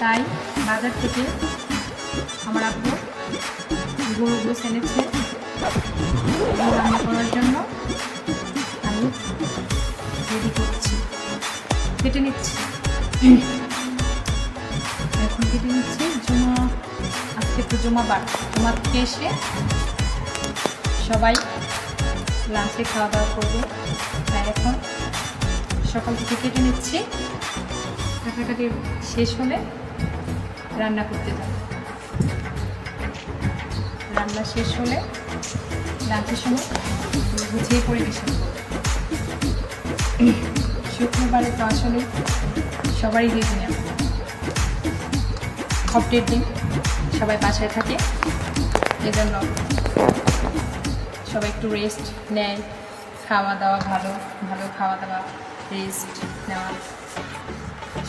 তাই বাজার থেকে আমার আব্বু গরুগুলো সেনেছে রান্না করার জন্য আমি রেডি করছি। কেটে নিচ্ছি। এখন কেটে নিচ্ছি জমা, আজকে তো জমা বার। জমা থেকে এসে সবাই লাঞ্চে খাওয়া দাওয়া করবে। তাই এখন সকাল থেকে কেটে নিচ্ছি। কাটাকাটি শেষ হলে রান্না করতে যাব। রান্না শেষ হলে লাঞ্চের সময় গুছিয়ে পরিবেশন করব। শুক্রবারে তো আসলে সবারই দিতে নেওয়া হপটের দিন, সবাই বাসায় থাকে। এজন্য সবাই একটু রেস্ট নেয়। খাওয়া দাওয়া ভালো ভালো খাওয়া দাওয়া রেস্ট নেওয়া।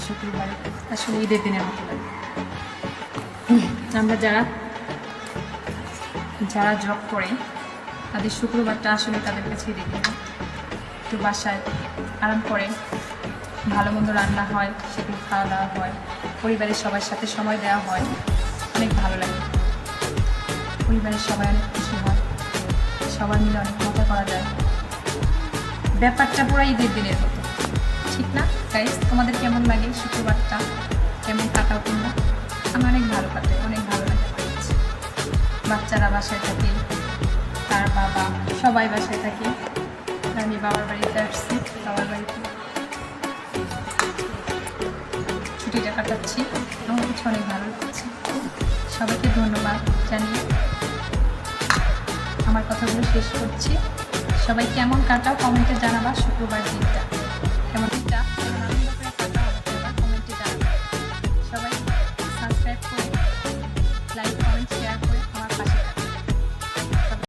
শুক্রবারে, আসলে ঈদের দিনের মতো আমরা যারা যারা জব করে, তাদের শুক্রবারটা আসলে তাদের কাছেই দেখে একটু বাসায় আরাম করে, ভালো মন্দ রান্না হয় সেগুলো খাওয়া দাওয়া হয়, পরিবারের সবার সাথে সময় দেওয়া হয়, অনেক ভালো লাগে। পরিবারের সবাই অনেক খুশি হয়, সবাই মিলে অনেক মজা করা যায়। ব্যাপারটা পুরো ঈদের দিনের মতো, ঠিক না? গাইজ তোমাদের কেমন লাগে শুক্রবারটা? কেমন কাটাও তোমরা আমার অনেক ভালো কাটে, অনেক ভালো লাগে বাচ্চারা বাসায় থাকে, তার বাবা সবাই বাসায় থাকে। আমি বাবার বাড়িতে আসছি, বাবার বাড়িতে। ছুটিটা কাটাচ্ছি, আমার কিছু অনেক ভালো লাগছে। সবাইকে ধন্যবাদ জানিয়ে আমার কথাগুলো শেষ করছি। সবাই কেমন কাটাও, কমেন্টে জানাবা শুক্রবার দিনটা।